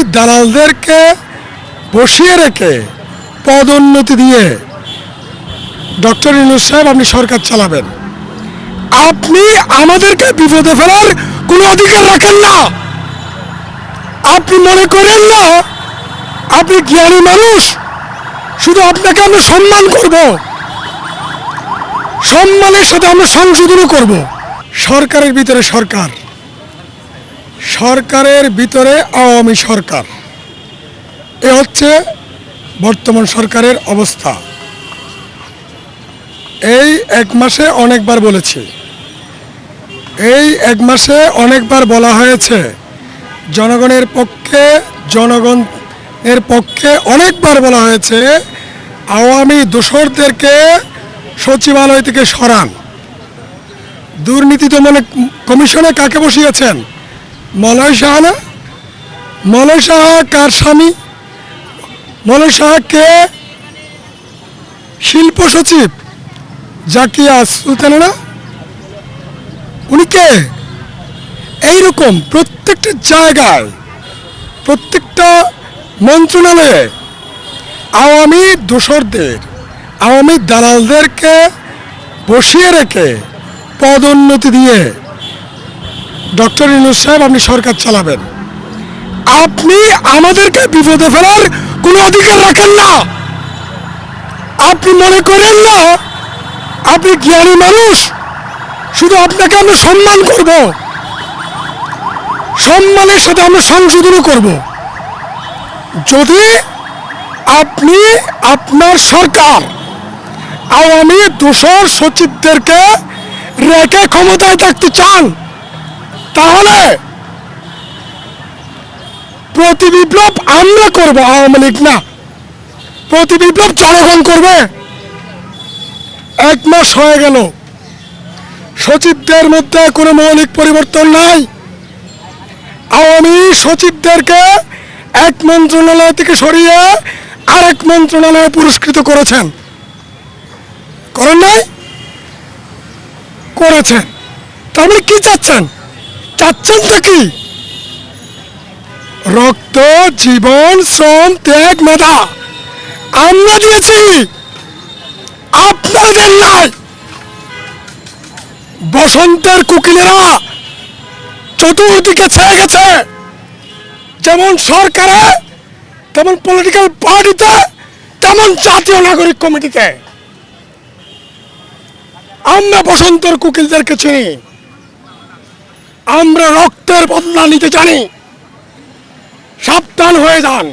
আওয়ামী দালালদেরকে বসিয়ে রেখে পদোন্নতি দিয়ে ডক্টর ইনুস সাহেব, আপনি সরকার চালাবেন। আপনি আমাদেরকে বিপদে ফেলার কোনো অধিকার রাখেন না। আপনি মনে করেন না, আপনি জ্ঞানী মানুষ, শুধু আপনাকে আমরা সম্মান করব। সম্মানের সাথে আমরা সংশোধনও করব। সরকারের ভিতরে সরকার। সরকারের ভিতরে আওয়ামী সরকার। এ হচ্ছে বর্তমান সরকারের অবস্থা। এই এক মাসে অনেকবার বলেছি। এই এক মাসে অনেকবার বলা হয়েছে, জনগণের পক্ষে জনগণের পক্ষে অনেকবার বলা হয়েছে, আওয়ামী দোসরদেরকে সচিবালয় থেকে সরান। দুর্নীতি দমন কমিশনে কাকে বসিয়েছেন? মলয় সাহা না? মলয় সাহা কার স্বামী? মলয় সাহা কে? শিল্প সচিব জাকিয়া সুলতানা না? উনি কে? এইরকম প্রত্যেকটা জায়গায়, প্রত্যেকটা মন্ত্রণালয়ে আওয়ামী দোসরদের, আওয়ামী দালালদেরকে বসিয়ে রেখে পদোন্নতি দিয়ে ডক্টর ইনুস সাহেব, আপনি সরকার চালাবেন। আপনি আমাদেরকে বিপদে ফেলার কোনো অধিকার রাখেন না। আপনি মনে করেন না, আপনি জ্ঞানী মানুষ, শুধু আপনাকে আমরা সম্মান করব। সম্মানের সাথে আমরা সংশোধনও করব। যদি আপনি আপনার সরকার আওয়ামী দোসর সচিবদেরকে রেখে ক্ষমতায় থাকতে চান তাহলে প্রতি বিপ্লব আমরা করব আওয়ামী লীগ, না। প্রতি বিপ্লব জনগণ করবে। এক মাস হয়ে গেল। সচিবদের মধ্যে কোনো মৌলিক পরিবর্তন নাই। আওয়ামী সচিবদেরকে এক মন্ত্রণালয় থেকে সরিয়ে আরেক মন্ত্রণালয়ে পুরস্কৃত করেছেন। করেন নাই? করেছেন। তার মানে কি চাচ্ছেন? চাচ্ছেন কি? রক্ত, জীবন, শ্রম, ত্যাগ, মেধা। আমরা দিয়েছি। আপনারা নাই। বসন্তের কুকিলেরা চতুর্দিকে ছেয়ে গেছে। যেমন সরকারে, তেমন পলিটিক্যাল পার্টিতে তেমন জাতীয় নাগরিক কমিটিতে। আমরা বসন্তের কুকিলদেরকে চিনি। আমরা রক্তের বদলা নিতে জানি। সাবধান হয়ে যান।